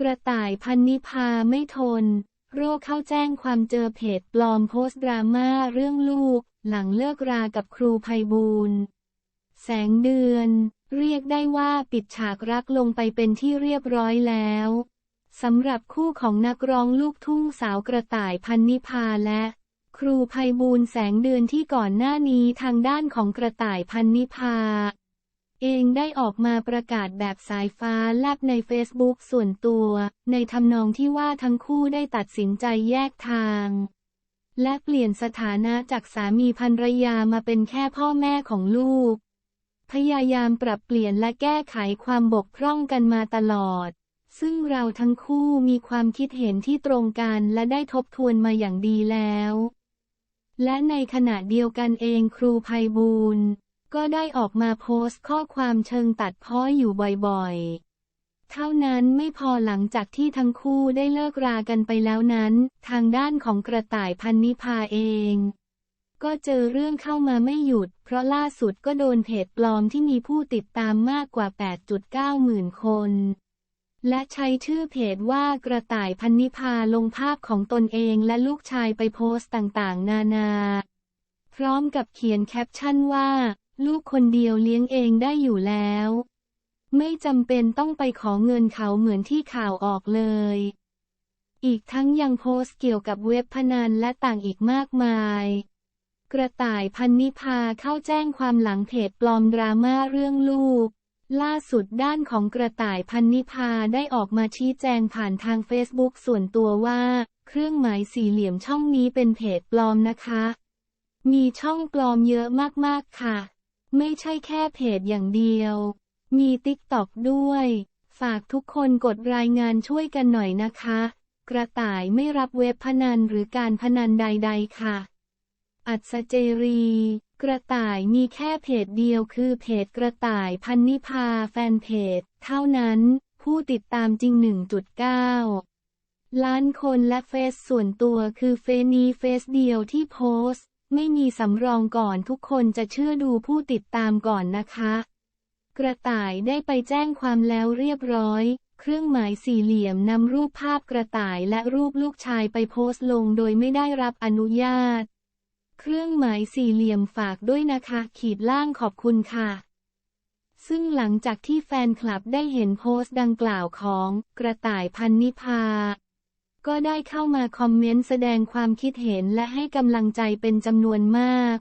กระต่ายพันนิพาไม่ทน โรคเข้าแจ้งความเจอเพจปลอมโพสต์ดราม่าเรื่องลูก หลังเลิกรากับครูไพบูลย์แสงเดือน เรียกได้ว่าปิดฉากรักลงไปเป็นที่เรียบร้อยแล้วสำหรับคู่ของนักร้องลูกทุ่งสาวกระต่ายพันนิพาและ ครูไพบูลย์แสงเดือนที่ก่อนหน้านี้ทางด้านของกระต่ายพันนิพา เองได้ออกมาประกาศแบบสายฟ้าแลบในเฟซบุ๊กส่วนตัว ในทำนองที่ว่าทั้งคู่ได้ตัดสินใจแยกทาง และเปลี่ยนสถานะจากสามีภรรยามาเป็นแค่พ่อแม่ของลูก พยายามปรับเปลี่ยนและแก้ไขความบกพร่องกันมาตลอด ซึ่งเราทั้งคู่มีความคิดเห็นที่ตรงกันและได้ทบทวนมาอย่างดีแล้ว และในขณะเดียวกันเองครูไพบูล ก็ได้ออกมาโพสต์ข้อความเชิงตัดพ้ออยู่บ่อยๆ เท่านั้นไม่พอหลังจากที่ทั้งคู่ได้เลิกรากันไปแล้วนั้น ทางด้านของกระต่ายพันนิพาเอง ก็เจอเรื่องเข้ามาไม่หยุด เพราะล่าสุดก็โดนเพจปลอมที่มีผู้ติดตามมากกว่า 8.9 หมื่นคนและใช้ชื่อเพจว่ากระต่ายพันนิพาลงภาพของตนเองและลูกชายไปโพสต์ต่างๆ นานา พร้อมกับเขียนแคปชั่นว่า ลูกคนเดียวเลี้ยงเองได้อยู่แล้ว ไม่จำเป็นต้องไปขอเงินเขาเหมือนที่ข่าวออกเลย อีกทั้งยังโพสต์เกี่ยวกับเว็บพนันและต่างอีกมากมาย กระต่ายพันนิพาเข้าแจ้งความหลังเพจปลอมดราม่าเรื่องลูก ล่าสุดด้านของกระต่ายพันนิพาได้ออกมาชี้แจงผ่านทางเฟซบุ๊กส่วนตัวว่า เครื่องหมายสี่เหลี่ยมช่องนี้เป็นเพจปลอมนะคะ มีช่องปลอมเยอะมากๆค่ะ ไม่ใช่แค่เพจอย่างเดียว มีติ๊กต็อกด้วย ฝากทุกคนกดรายงานช่วยกันหน่อยนะคะ กระต่ายไม่รับเว็บพนันหรือการพนันใด ๆ ค่ะ อัศเจรี กระต่ายมีแค่เพจเดียวคือเพจกระต่ายพันนิพาแฟนเพจ เท่านั้น ผู้ติดตามจริง 1.9 ล้านคนและเฟซส่วนตัวคือเฟนีเฟซเดียวที่โพสต์ ไม่มีสำรองก่อนทุกคนจะเชื่อดูผู้ติดตามก่อนนะคะ กระต่ายได้ไปแจ้งความแล้วเรียบร้อย เครื่องหมายสี่เหลี่ยมนำรูปภาพกระต่ายและรูปลูกชายไปโพสต์ลงโดยไม่ได้รับอนุญาต เครื่องหมายสี่เหลี่ยมฝากด้วยนะคะ ขีดล่างขอบคุณค่ะ ซึ่งหลังจากที่แฟนคลับได้เห็นโพสต์ดังกล่าวของกระต่ายพันนิพา ก็ได้เข้ามาคอมเมนต์แสดงความคิดเห็นและให้กำลังใจเป็นจำนวนมาก